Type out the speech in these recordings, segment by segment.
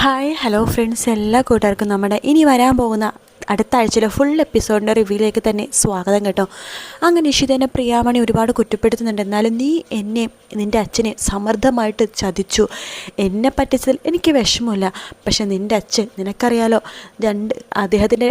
Hi hello friends എല്ലാ കൂട്ടുകാർക്കും നമ്മുടെ ഇനി വരാൻ പോകുന്ന അടുത്ത ആഴ്ചയിലെ ഫുൾ എപ്പിസോഡിന്റെ റിവ്യൂയിലേക്ക് തന്നെ സ്വാഗതം കേട്ടോ. അങ്ങനെ ഇഷിതേനെ പ്രിയാമണി ഒരുപാട് കുറ്റപ്പെടുത്തുന്നുണ്ട്. എന്നാലും നീ എന്നെ നിന്റെ അച്ഛനെ സമൃദ്ധമായിട്ട് ചതിച്ചു. എന്നെ പറ്റിച്ചതിൽ എനിക്ക് വിഷമമില്ല. പക്ഷേ നിന്റെ അച്ഛൻ നിനക്കറിയാലോ രണ്ട് അദ്ദേഹത്തിന്റെ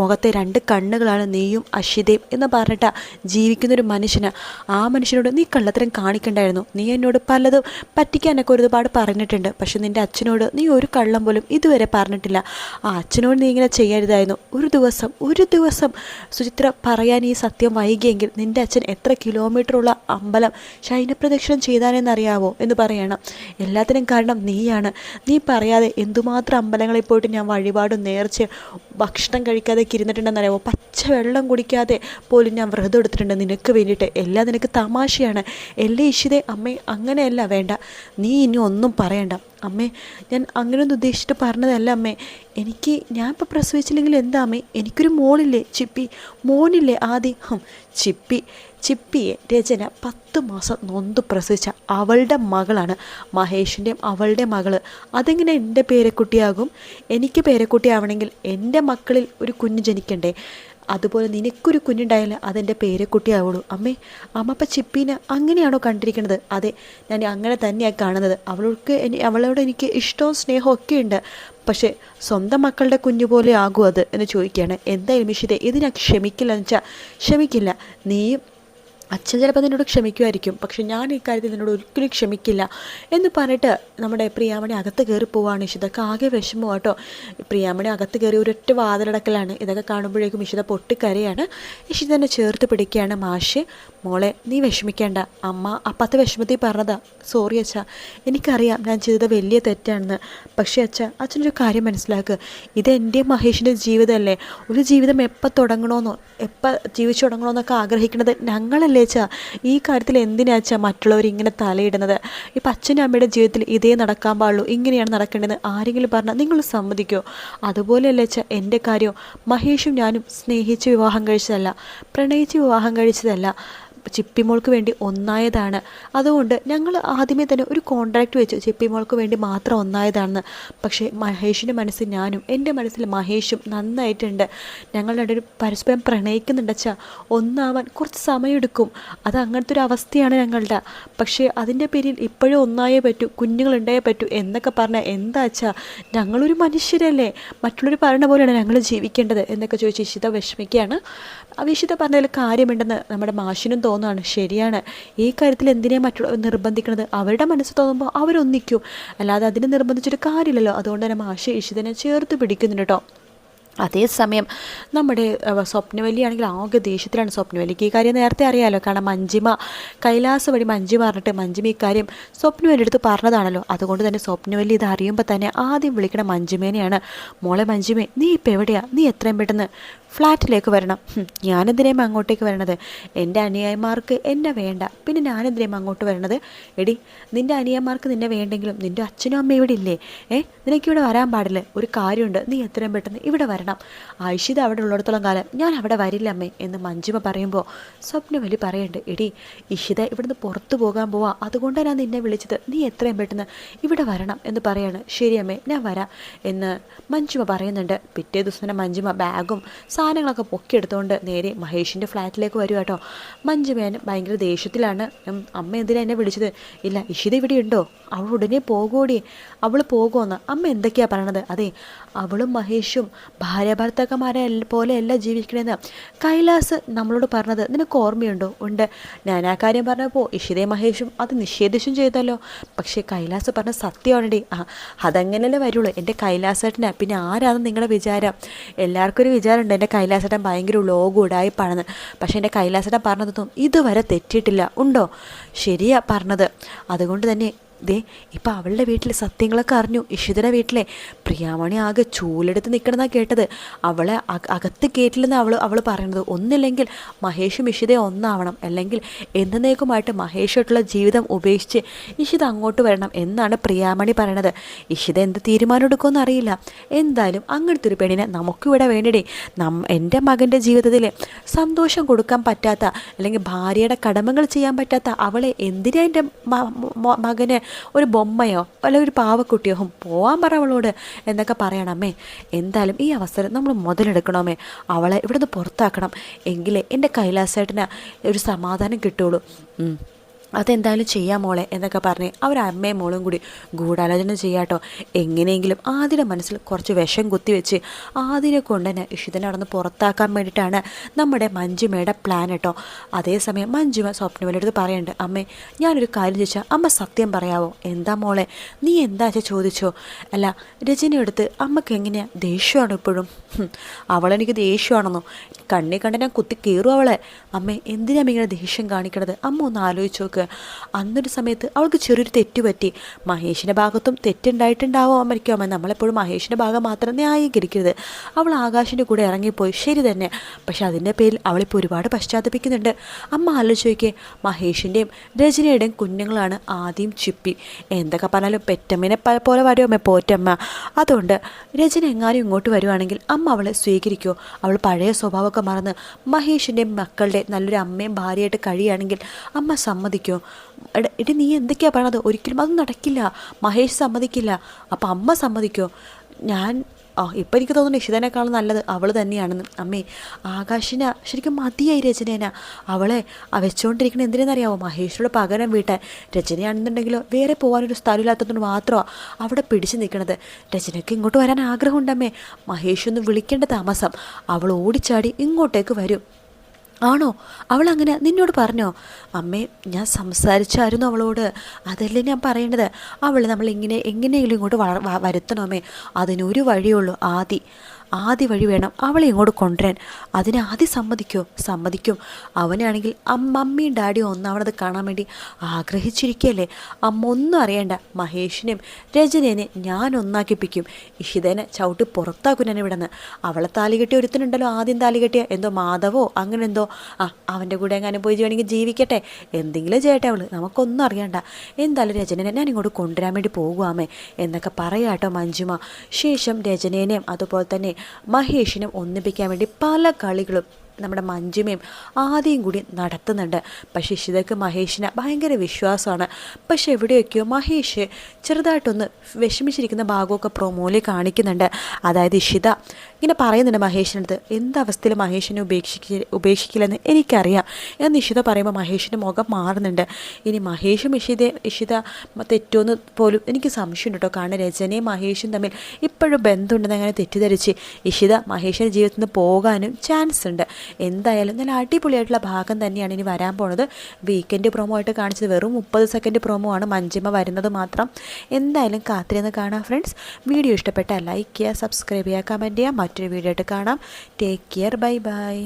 മുഖത്തെ രണ്ട് കണ്ണുകളാണ് നീയും അഷിതയും എന്ന് പറഞ്ഞിട്ട് ജീവിക്കുന്നൊരു മനുഷ്യന്. ആ മനുഷ്യനോട് നീ കള്ളത്തരം കാണിക്കണ്ടായിരുന്നു. നീ എന്നോട് പലതും പറ്റിക്കാനൊക്കെ ഒരുപാട് പറഞ്ഞിട്ടുണ്ട്. പക്ഷേ നിന്റെ അച്ഛനോട് നീ ഒരു കള്ളം പോലും ഇതുവരെ പറഞ്ഞിട്ടില്ല. ആ അച്ഛനോട് നീ ഇങ്ങനെ ചെയ്യരുതായിരുന്നു. ഒരു ദിവസം ഒരു ദിവസം. സുചിത്ര പറയാൻ ഈ സത്യം വൈകിയെങ്കിൽ നിന്റെ അച്ഛൻ എത്ര കിലോമീറ്ററുള്ള അമ്പലം ശൈനപ്രദക്ഷിണം ചെയ്താനെന്നറിയാവോ എന്ന് പറയണം. എല്ലാത്തിനും കാരണം നീയാണ്. നീ പറയാതെ എന്തുമാത്രം അമ്പലങ്ങളിൽ പോയിട്ട് ഞാൻ വഴിപാടും നേർച്ച് ഭക്ഷണം കഴിക്കാതെ കിരുന്നിട്ടുണ്ടെന്നറിയാവോ? പച്ച വെള്ളം കുടിക്കാതെ പോലും ഞാൻ വ്രതം എടുത്തിട്ടുണ്ട്. നിനക്ക് വേണ്ടിയിട്ട് എല്ലാം നിനക്ക് തമാശയാണ്. എല്ലാം ഇഷിതേ അമ്മേ അങ്ങനെയല്ല വേണ്ട. നീ ഇനി ഒന്നും പറയണ്ട. അമ്മേ ഞാൻ അങ്ങനെയൊന്നും ഉദ്ദേശിച്ചിട്ട് പറഞ്ഞതല്ല അമ്മേ. എനിക്ക് ഞാൻ ഇപ്പോൾ പ്രസവിച്ചില്ലെങ്കിൽ എന്താ അമ്മേ? എനിക്കൊരു മോളില്ലേ ചിപ്പി? മോനില്ലേ ആദ്യം ചിപ്പി. ചിപ്പിയെ രചന പത്ത് മാസം നൊന്ത് പ്രസവിച്ച അവളുടെ മകളാണ് മഹേഷിന്റെയും അവളുടെ മകൾ. അതെങ്ങനെ എന്റെ പേരക്കുട്ടിയാകും? എനിക്ക് പേരക്കുട്ടിയാവണമെങ്കിൽ എന്റെ മക്കളിൽ ഒരു കുഞ്ഞ് ജനിക്കണ്ടേ? അതുപോലെ നിനക്കൊരു കുഞ്ഞുണ്ടായാൽ അതെന്റെ പേരക്കുട്ടിയാവുള്ളൂ അമ്മേ അമ്മപ്പ ചിപ്പീനെ അങ്ങനെയാണോ കണ്ടിരിക്കുന്നത്? അതെ ഞാൻ അങ്ങനെ തന്നെയാണ് കാണുന്നത്. അവൾക്ക് അവളോട് എനിക്ക് ഇഷ്ടവും സ്നേഹവും ഒക്കെ ഉണ്ട് പക്ഷേ സ്വന്തം മക്കളുടെ കുഞ്ഞു പോലെ ആകും അത്? എന്ന് ചോദിക്കുകയാണ്. എന്തായാലും ഇഷിതെ ഇത് ഞാൻ ക്ഷമിക്കില്ല എന്ന് വെച്ചാൽ ക്ഷമിക്കില്ല. നീയും അച്ഛൻ ചിലപ്പോൾ നിന്നോട് ക്ഷമിക്കുമായിരിക്കും. പക്ഷെ ഞാൻ ഈ കാര്യത്തിൽ നിന്നോട് ഒരിക്കലും ക്ഷമിക്കില്ല എന്ന് പറഞ്ഞിട്ട് നമ്മുടെ പ്രിയാമണി അകത്ത് കയറി പോവാണ് ഇഷിതൊക്കെ ആകെ വിഷമം കേട്ടോ. പ്രിയാമണി അകത്ത് കയറി ഒരൊറ്റ വാതിലടക്കലാണ്. ഇതൊക്കെ കാണുമ്പോഴേക്കും ഇഷിത പൊട്ടിക്കരയാണ്. ഇഷിത തന്നെ ചേർത്ത് പിടിക്കുകയാണ്. മാഷ് മോളെ നീ വിഷമിക്കേണ്ട. അമ്മ അപ്പത്തെ വിഷമത്തിൽ പറഞ്ഞതാ. സോറി അച്ഛ. എനിക്കറിയാം ഞാൻ ചെയ്തത് വലിയ തെറ്റാണെന്ന്. പക്ഷേ അച്ഛ അച്ഛനൊരു കാര്യം മനസ്സിലാക്കുക ഇത് എന്റെ മഹേഷിന്റെ ജീവിതമല്ലേ? ഒരു ജീവിതം എപ്പോൾ തുടങ്ങണമെന്നോ എപ്പോൾ ജീവിച്ചു തുടങ്ങണമെന്നൊക്കെ ആഗ്രഹിക്കുന്നത് ഞങ്ങളല്ലേ അച്ഛാ? ഈ കാര്യത്തിൽ എന്തിനാ അച്ഛാ മറ്റുള്ളവർ ഇങ്ങനെ തലയിടുന്നത്? ഇപ്പം അച്ഛനും അമ്മയുടെ ജീവിതത്തിൽ ഇതേ നടക്കാൻ പാടുള്ളൂ ഇങ്ങനെയാണ് നടക്കേണ്ടത് ആരെങ്കിലും പറഞ്ഞാൽ നിങ്ങൾ സമ്മതിക്കോ? അതുപോലെയല്ലേ അച്ഛാ എന്റെ കാര്യം. മഹേഷും ഞാനും സ്നേഹിച്ച് വിവാഹം കഴിച്ചതല്ല പ്രണയിച്ച് വിവാഹം കഴിച്ചതല്ല. ചിപ്പിമോൾക്ക് വേണ്ടി ഒന്നായതാണ്. അതുകൊണ്ട് ഞങ്ങൾ ആദ്യമേ തന്നെ ഒരു കോൺട്രാക്റ്റ് വെച്ചു. ചിപ്പിമോൾക്ക് വേണ്ടി മാത്രം ഒന്നായതാണെന്ന്. പക്ഷേ മഹേഷിന്റെ മനസ്സിൽ ഞാനും എന്റെ മനസ്സിൽ മഹേഷും നന്നായിട്ടുണ്ട്. ഞങ്ങൾ രണ്ടുപേരും പരസ്പരം പ്രണയിക്കുന്നുണ്ടച്ചാ ഒന്നാവാൻ കുറച്ച് സമയമെടുക്കും. അത് അങ്ങനത്തെ ഒരു അവസ്ഥയാണ് ഞങ്ങളുടെ. പക്ഷേ അതിന്റെ പേരിൽ ഇപ്പോഴും ഒന്നായേ പറ്റൂ കുഞ്ഞുങ്ങളുണ്ടായേ പറ്റൂ എന്നൊക്കെ പറഞ്ഞാൽ എന്താ വെച്ചാൽ ഞങ്ങളൊരു മനുഷ്യരല്ലേ? മറ്റുള്ളവർ പറയുന്ന പോലെയാണ് ഞങ്ങൾ ജീവിക്കേണ്ടത് എന്നൊക്കെ ചോദിച്ച് ഇഷിത വിഷമിക്കുകയാണ്. അവിഷിത പറഞ്ഞതിൽ കാര്യമുണ്ടെന്ന് നമ്മുടെ മാഷിനും തോന്നുകയാണ് ശരിയാണ്. ഈ കാര്യത്തിൽ എന്തിനേ മറ്റുള്ളവർ നിർബന്ധിക്കുന്നത് അവരുടെ മനസ്സ് തോന്നുമ്പോൾ അവരൊന്നിക്കും. അല്ലാതെ അതിനെ നിർബന്ധിച്ചൊരു കാര്യമില്ലല്ലോ. അതുകൊണ്ട് തന്നെ മാഷി ഇഷിതനെ ചേർത്ത് പിടിക്കുന്നുണ്ട് കേട്ടോ. അതേസമയം നമ്മുടെ സ്വപ്നവല്ലിയാണെങ്കിൽ ആകെ ദേഷ്യത്തിലാണ് സ്വപ്നവല്ലിക്ക്. ഈ കാര്യം നേരത്തെ അറിയാമല്ലോ കാരണം മഞ്ജിമ കൈലാസ വഴി മഞ്ജിമ പറഞ്ഞിട്ട് മഞ്ജിമ ഈ കാര്യം സ്വപ്നവല്ലി അടുത്ത് പറഞ്ഞതാണല്ലോ. അതുകൊണ്ട് തന്നെ സ്വപ്നവല്ലി ഇത് അറിയുമ്പോൾ തന്നെ ആദ്യം വിളിക്കണ മഞ്ജിമേനെയാണ് മോളെ മഞ്ജിമേ നീ ഇപ്പം എവിടെയാണ് നീ എത്രയും പെട്ടെന്ന് ഫ്ലാറ്റിലേക്ക് വരണം. ഞാനെന്തിനേയും ഞാനെന്തിനേം അങ്ങോട്ടേക്ക് വരണത്? എന്റെ അനിയന്മാർക്ക് എന്നെ വേണ്ട. പിന്നെ ഞാനെന്തിനേയും അങ്ങോട്ട് വരണത്? എടി നിന്റെ അനിയന്മാർക്ക് നിന്നെ വേണ്ടെങ്കിലും നിന്റെ അച്ഛനും അമ്മയും ഇവിടെ ഇല്ലേ? ഏ നിനക്കിവിടെ വരാൻ പാടില്ല? ഒരു കാര്യമുണ്ട് നീ എത്രയും പെട്ടെന്ന് ഇവിടെ വരണം. ഐഷിത അവിടെ ഉള്ളിടത്തോളം കാലം ഞാൻ അവിടെ വരില്ല അമ്മേ എന്ന് മഞ്ജിമ പറയുമ്പോൾ സ്വപ്നവലി പറയണ്ട്. എടി ഇഷിത ഇവിടുന്ന് പുറത്തു പോകാൻ പോവാ. അതുകൊണ്ടാണ് ഞാൻ നിന്നെ വിളിച്ചത്. നീ എത്രയും പെട്ടെന്ന് ഇവിടെ വരണം എന്ന് പറയാണ്. ശരി അമ്മേ ഞാൻ വരാം എന്ന് മഞ്ജിമ പറയുന്നുണ്ട്. പിറ്റേ ദിവസം തന്നെ മഞ്ജിമ ബാഗും സാധനങ്ങളൊക്കെ പൊക്കിയെടുത്തുകൊണ്ട് നേരെ മഹേഷിന്റെ ഫ്ലാറ്റിലേക്ക് വരും കേട്ടോ. മഞ്ജുമേൻ ഭയങ്കര ദേഷ്യത്തിലാണ്. അമ്മ എന്തിനാണ് എന്നെ വിളിച്ചത്? ഇല്ല ഇഷിത ഇവിടെ ഉണ്ടോ? അവൾ ഉടനെ പോകൂടി. അവൾ പോകുമെന്ന് അമ്മ എന്തൊക്കെയാണ് പറയണത്? അതെ അവളും മഹേഷും ഭാര്യ ഭർത്താക്കന്മാരെ പോലെയല്ല ജീവിക്കണമെന്ന് കൈലാസ് നമ്മളോട് പറഞ്ഞത് നിനക്ക് ഓർമ്മയുണ്ടോ? ഉണ്ട്. ഞാൻ ആ കാര്യം പറഞ്ഞപ്പോൾ ഇഷിതേ മഹേഷും അത് നിഷേധിച്ചും ചെയ്തല്ലോ. പക്ഷേ കൈലാസ് പറഞ്ഞ സത്യമാണടി. ആ അതങ്ങനെയല്ലേ വരുള്ളൂ. എന്റെ കൈലാസേട്ടനാ. പിന്നെ ആരാണെന്ന് നിങ്ങളുടെ വിചാരം? എല്ലാവർക്കും ഒരു വിചാരമുണ്ട്. എന്റെ കൈലാസേട്ടൻ ഭയങ്കര ലോകം ഉടായിപ്പാണെന്ന്. പക്ഷേ എന്റെ കൈലാസേട്ടൻ പറഞ്ഞതൊന്നും ഇതുവരെ തെറ്റിയിട്ടില്ല. ഉണ്ടോ? ശരിയാ പറഞ്ഞത്. അതുകൊണ്ട് തന്നെ ദേ ഇപ്പം അവളുടെ വീട്ടിലെ സത്യങ്ങളൊക്കെ അറിഞ്ഞു. ഇഷിതയുടെ വീട്ടിലെ പ്രിയാമണി ആകെ ചൂലെടുത്ത് നിൽക്കണമെന്നാണ് കേട്ടത്. അവളെ അക- അകത്ത് കേട്ടില്ലെന്ന് അവൾ അവൾ പറയുന്നത്. ഒന്നില്ലെങ്കിൽ മഹേഷും ഇഷിതയും ഒന്നാവണം. അല്ലെങ്കിൽ എന്നേക്കുമായിട്ട് മഹേഷായിട്ടുള്ള ജീവിതം ഉപേക്ഷിച്ച് ഇഷിത അങ്ങോട്ട് വരണം എന്നാണ് പ്രിയാമണി പറയണത്. ഇഷിത എന്ത് തീരുമാനം എടുക്കുമെന്ന് അറിയില്ല. എന്തായാലും അങ്ങനത്തെ ഒരു പെണ്ണിനെ നമുക്കിവിടെ വേണ്ടിടേ. നം എന്റെ മകന്റെ ജീവിതത്തിൽ സന്തോഷം കൊടുക്കാൻ പറ്റാത്ത അല്ലെങ്കിൽ ഭാര്യയുടെ കടമകൾ ചെയ്യാൻ പറ്റാത്ത അവളെ എന്തിനാ എന്റെ മകന് ഒരു ബൊമ്മയോ അല്ല ഒരു പാവക്കുട്ടിയോ പോവാൻ പറ അവളോട് എന്നൊക്കെ പറയണമേ എന്തായാലും ഈ അവസരം നമ്മൾ മുതലെടുക്കണമേ. അവളെ ഇവിടുന്ന് പുറത്താക്കണം. എങ്കിലേ എന്റെ കൈലാസേട്ടന് ഒരു സമാധാനം കിട്ടുള്ളൂ. അതെന്തായാലും ചെയ്യാം മോളെ എന്നൊക്കെ പറഞ്ഞ് അവർ അമ്മയും മോളും കൂടി ഗൂഢാലോചന ചെയ്യാട്ടോ എങ്ങനെയെങ്കിലും ആതിരെ മനസ്സിൽ കുറച്ച് വിഷം കുത്തിവെച്ച് ആതിരെ കൊണ്ട് തന്നെ ഇഷിതനെ അവിടെ നിന്ന് പുറത്താക്കാൻ വേണ്ടിയിട്ടാണ് നമ്മുടെ മഞ്ജുമയുടെ പ്ലാൻ കേട്ടോ അതേസമയം മഞ്ജുമ സ്വപ്നവന്റെ അടുത്ത് പറയുന്നുണ്ട് അമ്മേ ഞാനൊരു കാര്യം ചോദിച്ചാൽ അമ്മ സത്യം പറയാവോ? എന്താ മോളെ നീ എന്താ ചോദിച്ചോ? അല്ല രജനിയെടുത്ത് അമ്മയ്ക്ക് എങ്ങനെയാ? ദേഷ്യമാണ് ഇപ്പോഴും? അവളെനിക്ക് ദേഷ്യമാണെന്നോ കണ്ണി കണ്ട ഞാൻ കുത്തി കീറും അവളെ. അമ്മേ എന്തിനാ ഇങ്ങനെ ദേഷ്യം കാണിക്കണത്? അമ്മ ഒന്ന് ആലോചിച്ച് നോക്ക്. അന്നൊരു സമയത്ത് അവൾക്ക് ചെറിയൊരു തെറ്റ് പറ്റി. മഹേഷിന്റെ ഭാഗത്തും തെറ്റുണ്ടായിട്ടുണ്ടാവും അമ്മയ്ക്കും അമ്മ. നമ്മളെപ്പോഴും മഹേഷിന്റെ ഭാഗം മാത്രം ന്യായീകരിക്കരുത്. അവൾ ആകാശിന്റെ കൂടെ ഇറങ്ങിപ്പോയി. ശരി തന്നെ. പക്ഷെ അതിന്റെ പേരിൽ അവളിപ്പോൾ ഒരുപാട് പശ്ചാത്തപിക്കുന്നുണ്ട്. അമ്മ ആലോചിച്ച് നോക്കിയേ മഹേഷിന്റെയും രചനയുടെയും കുഞ്ഞുങ്ങളാണ് ആദ്യം ചിപ്പി. എന്തൊക്കെ പറഞ്ഞാലും പെറ്റമ്മനെ പോലെ അമ്മ പോറ്റമ്മ. അതുകൊണ്ട് രചന എങ്ങാനും ഇങ്ങോട്ട് വരുവാണെങ്കിൽ അമ്മ അവളെ സ്വീകരിക്കുമോ അവൾ പഴയ സ്വഭാവമൊക്കെ മറന്ന് മഹേഷിന്റെയും മക്കളുടെ നല്ലൊരു അമ്മയും ഭാര്യയായിട്ട് കഴിയുകയാണെങ്കിൽ അമ്മ സമ്മതിക്കുമോ എടാ എടി നീ എന്തൊക്കെയാ പറയണത്? ഒരിക്കലും അത് നടക്കില്ല. മഹേഷ് സമ്മതിക്കില്ല. അപ്പം അമ്മ സമ്മതിക്കോ? ഞാൻ ആ ഇപ്പം എനിക്ക് തോന്നുന്നു ഇഷിതനേക്കാളും നല്ലത് അവൾ തന്നെയാണെന്ന് അമ്മേ ആകാശിന ശരിക്കും മതിയായി രചനേന. അവളെ ആ വെച്ചുകൊണ്ടിരിക്കണ എന്തിനെന്നറിയാവോ മഹേഷിനോട് പകരം വീട്ടാൻ രചനയാണെന്നുണ്ടെങ്കിലോ വേറെ പോകാനൊരു സ്ഥലമില്ലാത്തതുകൊണ്ട് മാത്രമാണ് അവിടെ പിടിച്ചു നിൽക്കണത് രചനയ്ക്ക് ഇങ്ങോട്ട് വരാൻ ആഗ്രഹമുണ്ടമ്മേ. മഹേഷ് ഒന്ന് വിളിക്കേണ്ട താമസം. അവൾ ഓടിച്ചാടി ഇങ്ങോട്ടേക്ക് വരും. ആണോ? അവൾ അങ്ങനെ നിന്നോട് പറഞ്ഞോ? അമ്മേ ഞാൻ സംസാരിച്ചായിരുന്നു അവളോട്. അതല്ലേ ഞാൻ പറയേണ്ടത് അവൾ നമ്മൾ ഇങ്ങനെ എങ്ങനെയെങ്കിലും ഇങ്ങോട്ട് വള വ- വരുത്തണോ അമ്മേ? അതിനൊരു വഴിയുള്ളൂ ആദി. ആദ്യ വഴി വേണം അവളെ ഇങ്ങോട്ട് കൊണ്ടുവരാൻ. അതിനെ ആദ്യം സമ്മതിക്കോ. സമ്മതിക്കും. അവനാണെങ്കിൽ മമ്മിയും ഡാഡിയും ഒന്നാവണത് കാണാൻ വേണ്ടി ആഗ്രഹിച്ചിരിക്കുകയല്ലേ? അമ്മ ഒന്നും അറിയണ്ട. മഹേഷിനെയും രജനേനെ ഞാൻ ഒന്നാക്കിപ്പിക്കും. ഇഷിതേനെ ചവിട്ടി പുറത്താക്കും ഞാൻ ഇവിടെ നിന്ന് അവളെ താലി കെട്ടി ഒരുത്തനുണ്ടല്ലോ ആദ്യം താലി കെട്ടിയ. എന്തോ മാധവോ അങ്ങനെ എന്തോ. ആ അവന്റെ കൂടെ എങ്ങനെ പോയി വേണമെങ്കിൽ ജീവിക്കട്ടെ. എന്തെങ്കിലും ചെയ്യട്ടെ അവൾ. നമുക്കൊന്നും അറിയണ്ട. എന്തായാലും രചനനെ ഞാൻ ഇങ്ങോട്ട് കൊണ്ടുവരാൻ വേണ്ടി പോകുവാമേ. എന്നൊക്കെ പറയാട്ടോ മഞ്ജുമ. ശേഷം രചനേനെയും അതുപോലെ തന്നെ മഹേഷിനും ഒന്നിപ്പിക്കാൻ വേണ്ടി പല കളികളും നമ്മുടെ മഞ്ജുമയും ആദ്യം കൂടി നടത്തുന്നുണ്ട്. പക്ഷേ ഇഷിതയ്ക്ക് മഹേഷിന് ഭയങ്കര വിശ്വാസമാണ്. പക്ഷേ എവിടെയൊക്കെയോ മഹേഷ് ചെറുതായിട്ടൊന്ന് വിഷമിച്ചിരിക്കുന്ന ഭാഗമൊക്കെ പ്രൊമോയിൽ കാണിക്കുന്നുണ്ട്. അതായത് ഇഷിത ഇങ്ങനെ പറയുന്നുണ്ട് മഹേഷിന്റെ അടുത്ത് എന്തവസ്ഥയിൽ മഹേഷിനെ ഉപേക്ഷിക്ക ഉപേക്ഷിക്കില്ലെന്ന് എനിക്കറിയാം എന്ന് ഇഷിത പറയുമ്പോൾ മഹേഷിന്റെ മുഖം മാറുന്നുണ്ട്. ഇനി മഹേഷും ഇഷിത ഇഷിത തെറ്റുമെന്ന് പോലും എനിക്ക് സംശയമുണ്ട് കേട്ടോ. കാരണം രചനയും മഹേഷും തമ്മിൽ ഇപ്പോഴും ബന്ധമുണ്ടെന്ന് അങ്ങനെ തെറ്റിദ്ധരിച്ച് ഇഷിത മഹേഷിന്റെ ജീവിതത്തിൽ നിന്ന് പോകാനും ചാൻസ് ഉണ്ട് എന്തായാലും നല്ല അടിപൊളിയായിട്ടുള്ള ഭാഗം തന്നെയാണ് ഇനി വരാൻ പോണത്. വീക്കെൻഡ് പ്രൊമോ ആയിട്ട് കാണിച്ചത് വെറും മുപ്പത് സെക്കൻഡ് പ്രൊമോ ആണ് മഞ്ജിമ വരുന്നത് മാത്രം. എന്തായാലും കാത്തിരുന്ന് കാണാം ഫ്രണ്ട്സ് വീഡിയോ ഇഷ്ടപ്പെട്ടാൽ ലൈക്ക് ചെയ്യുക സബ്സ്ക്രൈബ് ചെയ്യുക കമന്റ് ചെയ്യുക. മറ്റൊരു വീഡിയോ ആയിട്ട് കാണാം. Take care bye bye